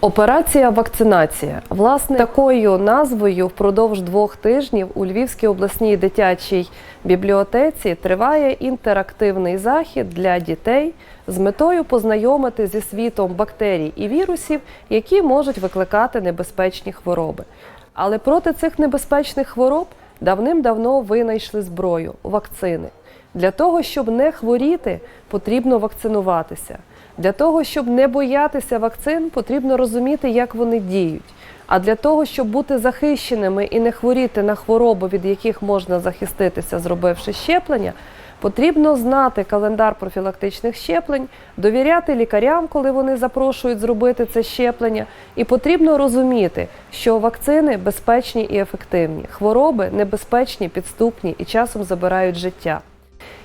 Операція вакцинація. Власне, такою назвою впродовж двох тижнів у Львівській обласній дитячій бібліотеці триває інтерактивний захід для дітей з метою познайомити зі світом бактерій і вірусів, які можуть викликати небезпечні хвороби. Але проти цих небезпечних хвороб давним-давно винайшли зброю вакцини. Для того, щоб не хворіти, потрібно вакцинуватися. Для того, щоб не боятися вакцин, потрібно розуміти, як вони діють. А для того, щоб бути захищеними і не хворіти на хвороби, від яких можна захиститися, зробивши щеплення, потрібно знати календар профілактичних щеплень, довіряти лікарям, коли вони запрошують зробити це щеплення, і потрібно розуміти, що вакцини безпечні і ефективні, хвороби небезпечні, підступні і часом забирають життя.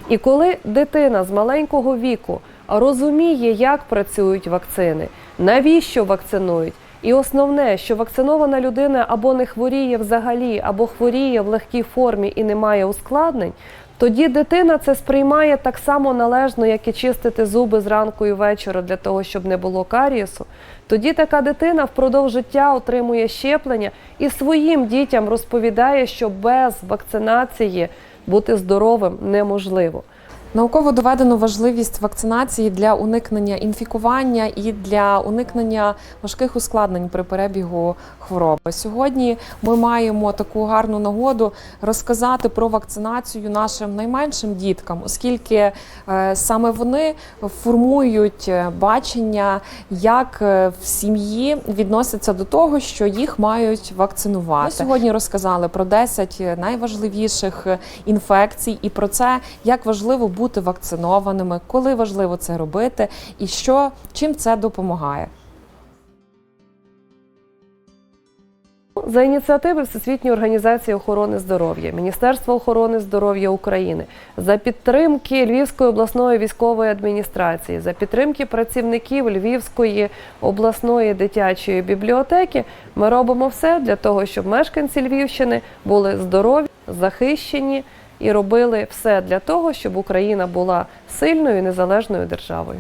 І коли дитина з маленького віку розуміє, як працюють вакцини, навіщо вакцинують, і основне, що вакцинована людина або не хворіє взагалі, або хворіє в легкій формі і не має ускладнень, тоді дитина це сприймає так само належно, як і чистити зуби зранку і вечора для того, щоб не було карієсу. Тоді така дитина впродовж життя отримує щеплення і своїм дітям розповідає, що без вакцинації бути здоровим неможливо. Науково доведено важливість вакцинації для уникнення інфікування і для уникнення важких ускладнень при перебігу хвороби. Сьогодні ми маємо таку гарну нагоду розказати про вакцинацію нашим найменшим діткам, оскільки е, саме вони формують е, бачення, як е, в сім'ї відносяться до того, що їх мають вакцинувати. Ми сьогодні розказали про 10 найважливіших інфекцій і про це, як важливо бути вакцинованими, коли важливо це робити, і що чим це допомагає. За ініціативи Всесвітньої організації охорони здоров'я, Міністерства охорони здоров'я України, за підтримки Львівської обласної військової адміністрації, за підтримки працівників Львівської обласної дитячої бібліотеки, ми робимо все для того, щоб мешканці Львівщини були здорові, захищені і робили все для того, щоб Україна була сильною і незалежною державою.